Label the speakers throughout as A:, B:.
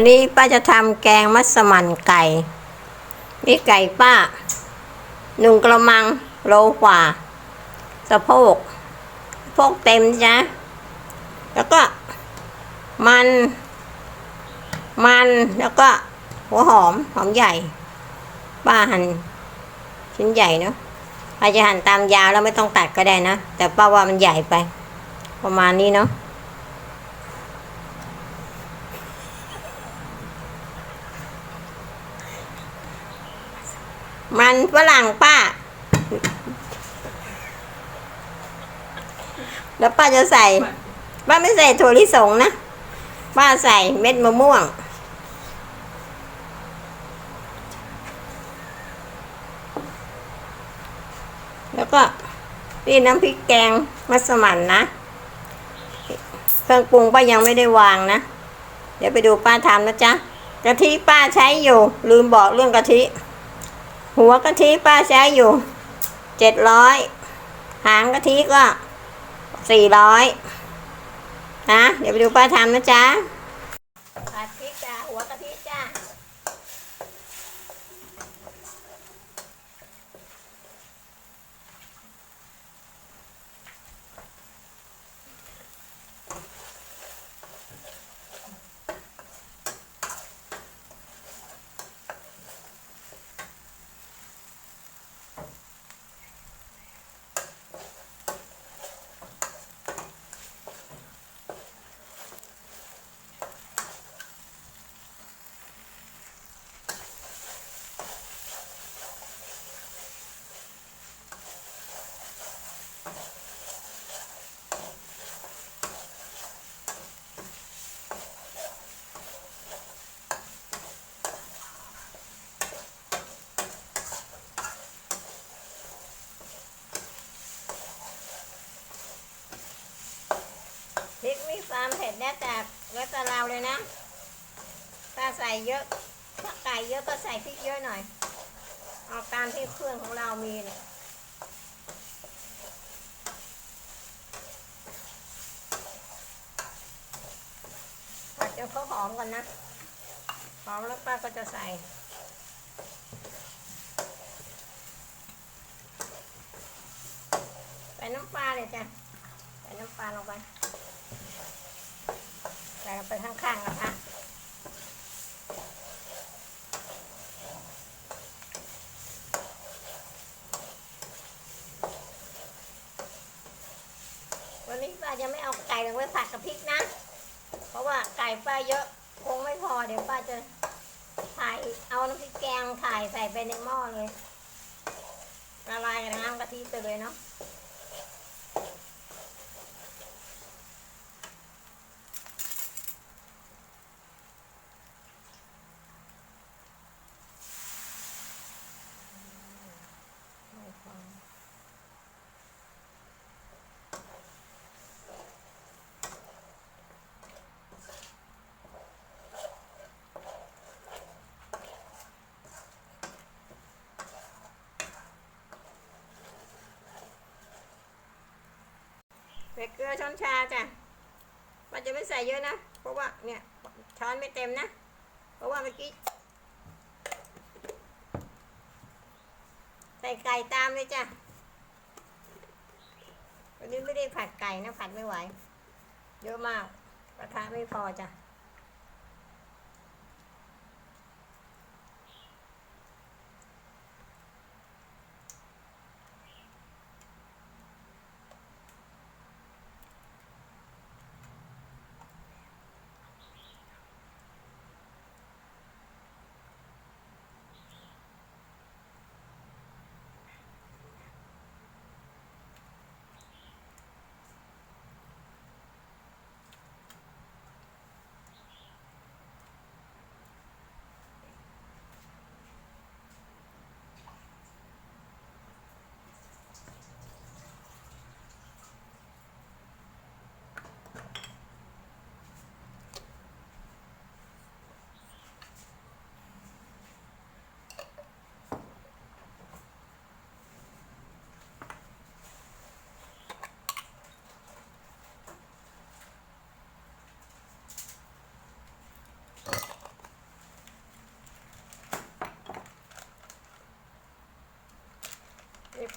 A: วันนี้ป้าจะทำแกงมัสมั่นไก่ นี่ไก่ป้าหนึ่งกระมังโลกว่าสะโพกสะโพกเต็มจ้ะแล้วก็มัน มันแล้วก็หัวหอมหอมใหญ่ ป้าหั่นชิ้นใหญ่เนาะอาจจะหั่นตามยาวแล้วไม่ต้องตัดก็ได้นะ แต่ป้าว่ามันใหญ่ไป ประมาณนี้เนาะ มันฝรั่งป้า แล้วป้าจะใส่ ป้าไม่ใส่ถั่วลิสงนะ ป้าใส่เม็ดมะม่วง แล้วก็นี่น้ำพริกแกงมัสมั่นนะ เครื่องปรุงป้ายังไม่ได้วางนะ เดี๋ยวไปดูป้าทำนะจ๊ะ กะทิป้าใช้อยู่ ลืมบอกเรื่องกะทิ หัวกะทิป้าใช้อยู่เจ็ดร้อยหางกะทิก็สี่ร้อยนะเดี๋ยวไปดูป้าทำนะจ๊ะผัดพริกจ้าหัวกะทิจ้ะพริก มีความเผ็ดแน่แต่แล้วแต่เราเลยนะ ถ้าใส่เยอะถ้าไก่เยอะก็ใส่พริกเยอะหน่อย เอาตามที่เครื่องของเรามีเนี่ยผัดจนเขาหอมก่อนนะ หอมแล้วป้าก็จะใส่ใส่น้ำปลาเลยจ้ะใส่น้ำปลาลงไป ส่ลงไปข้างๆนะคะวันนี้ป้าจะไม่เอาไก่ลงไปผัดกับพริกนะ เพราะว่าไก่ป้าเยอะคงไม่พอเดี๋ยวป้าจะถ่ายเอาน้ำพริกแกงถ่ายใส่ไปในหม้อเลยละลายกับน้ำกะทิไปเลยเนาะ ส่เกลือช้อนชาจ้ะป้าจะไม่ใส่เยอะนะ เพราะว่าเนี่ยช้อนไม่เต็มนะ เพราะว่าเมื่อกี้ใส่ไก่ตามเลยจ้ะวันนี้ไม่ได้ผัดไก่นะผัดไม่ไหว เยอะมากกระทะไม่พอจ้ะ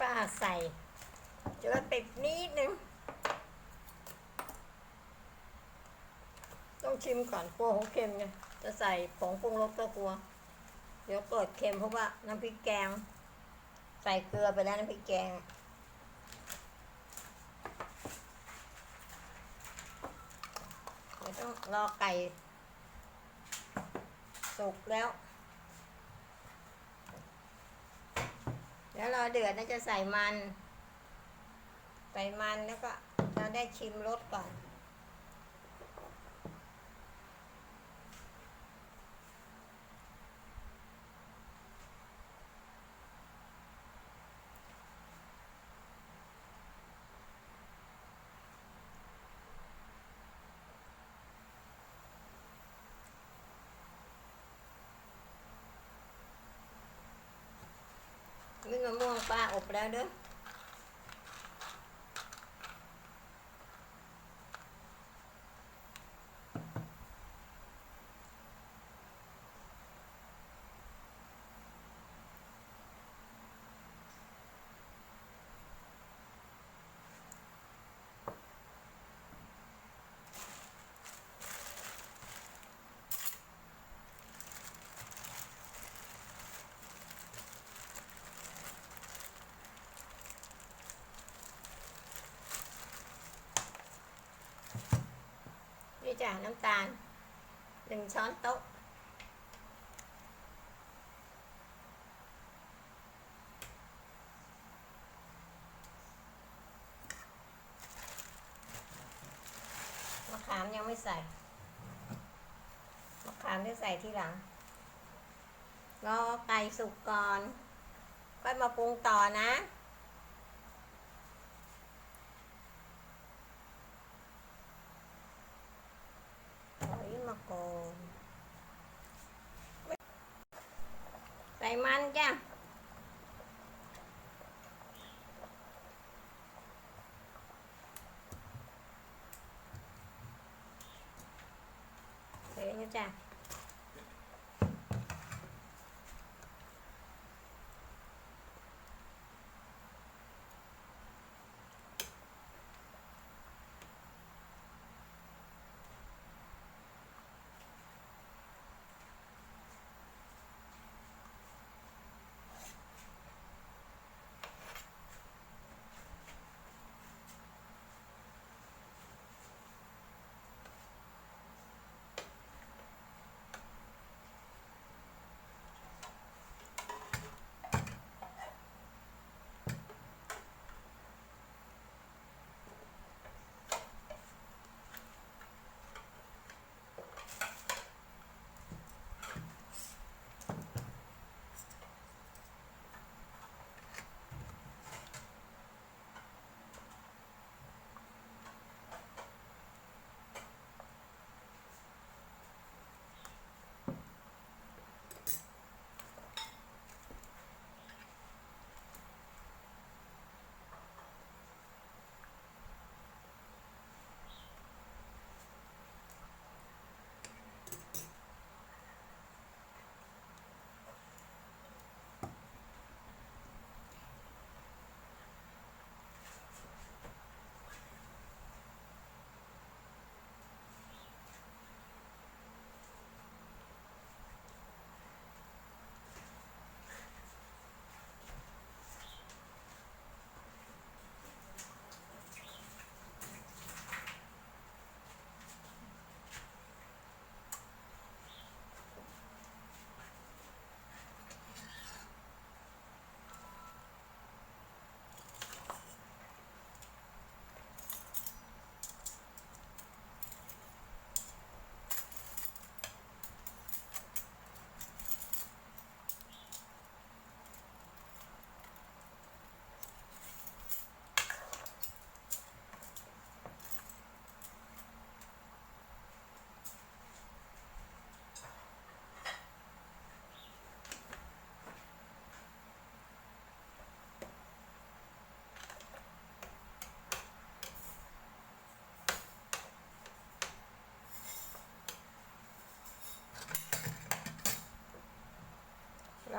A: ป้าใส่เจือติดนิดนึง ต้องชิมก่อนกลัวของเค็มไงจะใส่ผงปรุงรสก็กลัว เดี๋ยวเกิดเค็มเพราะว่าน้ำพริกแกง ใส่เกลือไปแล้วน้ำพริกแกงเดี๋ยวต้องรอไก่สุกแล้ว แล้วรอเดือดน่าจะใส่มัน ใส่มันแล้วก็เราได้ชิมรสก่อน นี่ ม่วงป้าอบแล้วเด้อ จ้ะน้ำตาลหนึ่งช้อนโต๊ะ มะขามยังไม่ใส่ มะขามได้ใส่ทีหลัง รอไก่สุกก่อน ค่อยมาปรุงต่อนะ ถอยมาก่อนใส่มันจ้ะ ใส่นะ จ้ะ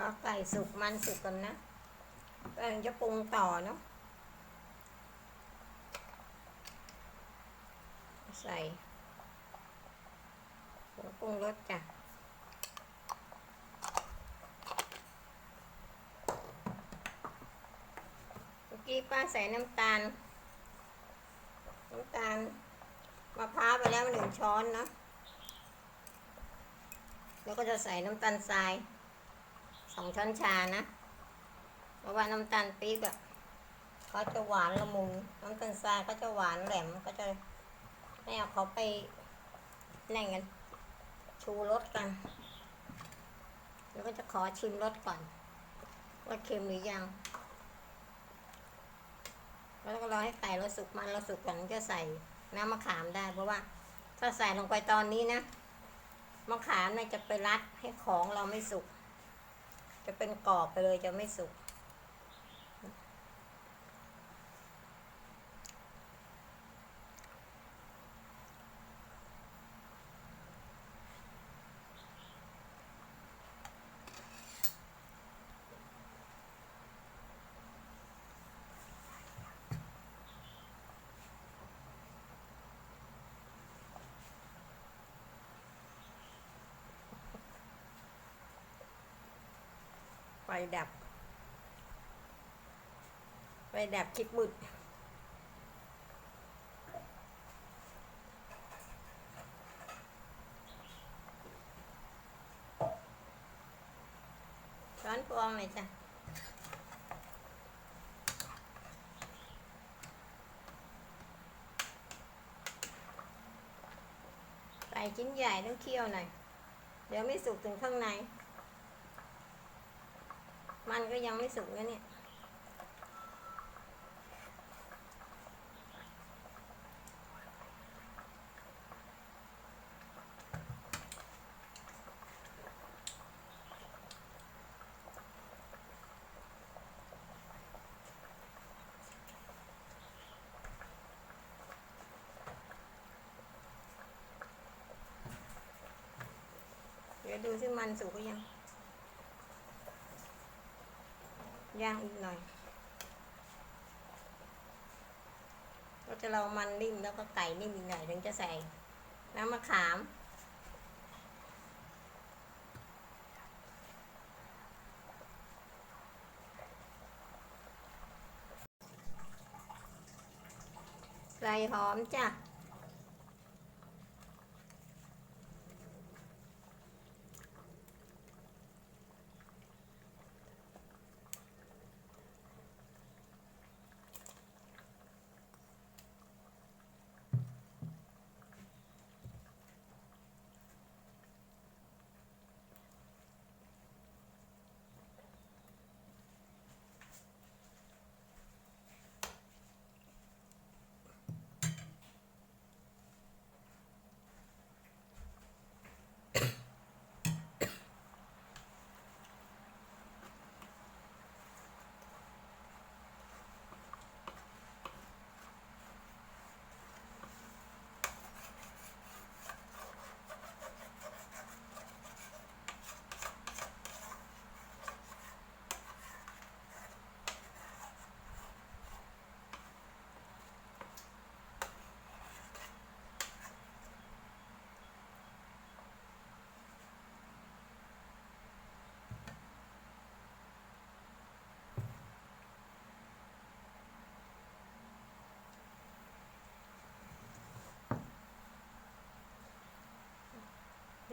A: รอไก่สุกมันสุกก่อนนะก็จะปรุงต่อเนาะใส่ผงปรุงรสจ้ะเมื่อกี้ป้าใส่น้ำตาล น้ำตาลมะพร้าวไปแล้วหนึ่งช้อนเนาะแล้วก็จะใส่น้ำตาลทราย องช้อนชานะ เพราะว่าน้ำตาลปี๊บอะเขาจะหวานละมุนน้ำตาลทรายก็จะหวานแหลมก็จะไม่เอาเขาไปแน่งกัน ชูรสกัน แล้วก็จะขอชิมรสก่อน ว่าเค็มหรือยังแล้วก็รอให้ไก่เราสุกมันเราสุกก่อนจะใส่น้ำมะขามได้ เพราะว่าถ้าใส่ลงไปตอนนี้นะมะขามเนี่ยจะไปรัดให้ของเราไม่สุก จะเป็นกรอบไปเลยจะไม่สุก ไฟดับ ไฟดับคิดบุดช้อนฟองเลยจ้ะใส่ชิ้นใหญ่ต้องเคี่ยวหน่อย เดี๋ยวไม่สุกถึงข้างใน มันก็ยังไม่สุกนะเนี่ย เดี๋ยวดูสิมันสุกหรือยัง ย่างอีกหน่อย ก็จะเรามันนิ่มแล้วก็ไก่นิ่มอีกหน่อยถึงจะใส่น้ำมะขามใส่หอมจ้ะ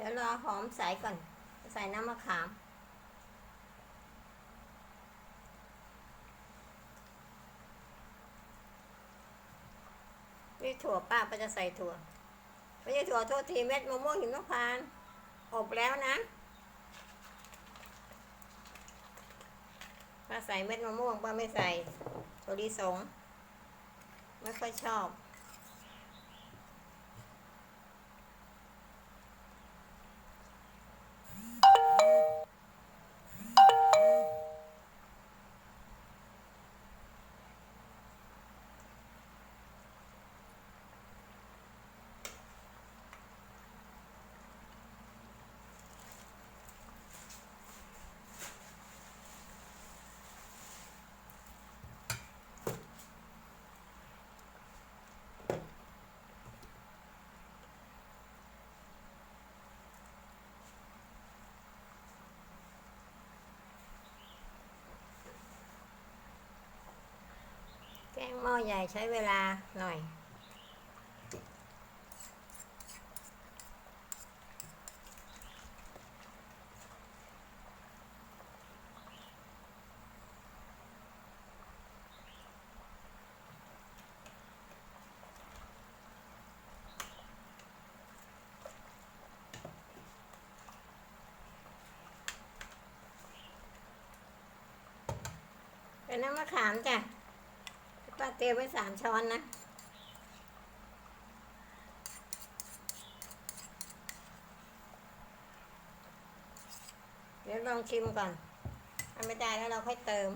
A: ดี๋ยวรอหอมใส่ก่อน ใส่น้ำมะขาม นี่ถั่วป้าป้าจะใส่ถั่ว ไม่ใช่ถั่วโทษทีเม็ดมะม่วงหิมพานต์อบแล้วนะป้าใส่เม็ดมะม่วงป้าไม่ใส่ถั่วลิสง ไม่ค่อยชอบ แกงหม้อใหญ่ใช้เวลาหน่อย เป็นน้ำมะขามจ้ะป้า เตรียมไว้สามช้อนนะ เดี๋ยวลองชิมก่อนถ้าไม่ได้แล้วเราค่อยเติม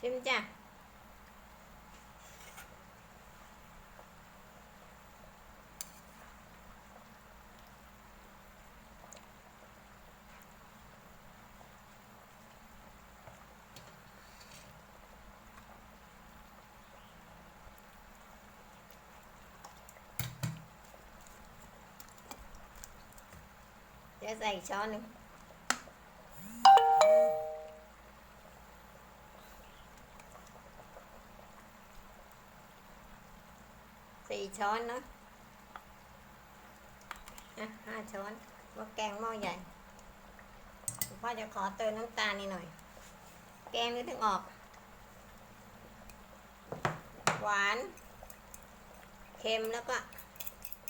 A: ชิม ดี๋ยวใส่ช้อนหนึ่งสี่ช้อนเนาะห้าช้อนว่าแกงหม้อใหญ่คุณพ่อจะขอเติมน้ำตาลนิดหน่อย แกงนี่ถึงออก หวาน เค็มแล้วก็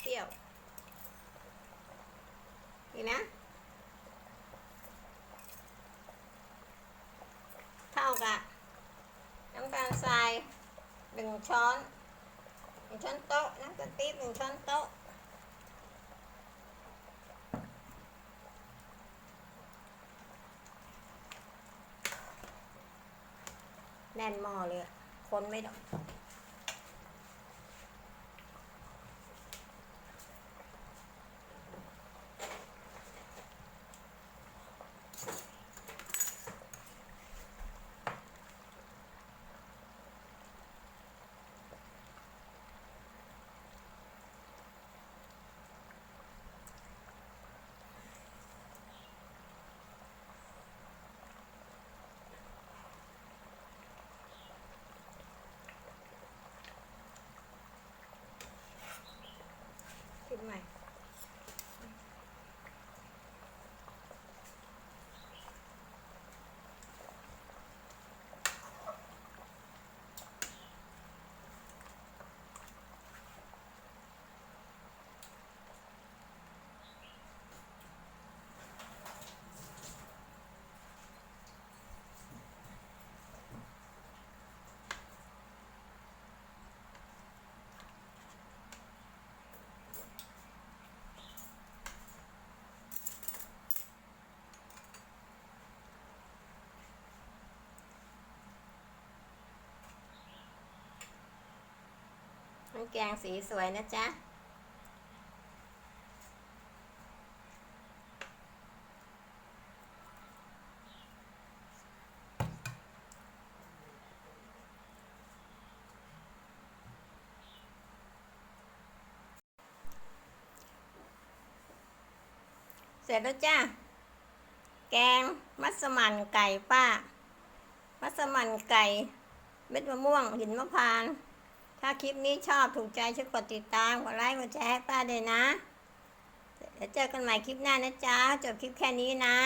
A: เปรี้ยว นี่นะ เท่า กะน้ำตาลทรายหนึ่งช้อนหนึ่งช้อนโต๊ะน้ำตาลปี๊บหนึ่งช้อนโต๊ะแน่นหม้อเลย คนไม่ได้คิำแกงสีสวยนะจ๊ะ เสร็จแล้วจ้าแกงมัสมั่นไก่ป้า มัสมั่นไก่ เม็ดมะม่วงหินมะพร้านต์ ถ้าคลิปนี้ชอบถูกใจช่วยกดติดตาม กดไลค์กดแชร์ให้ป้าด้วยนะเดี๋ยวเจอกันใหม่คลิปหน้านะจ๊ะ จบคลิปแค่นี้นะ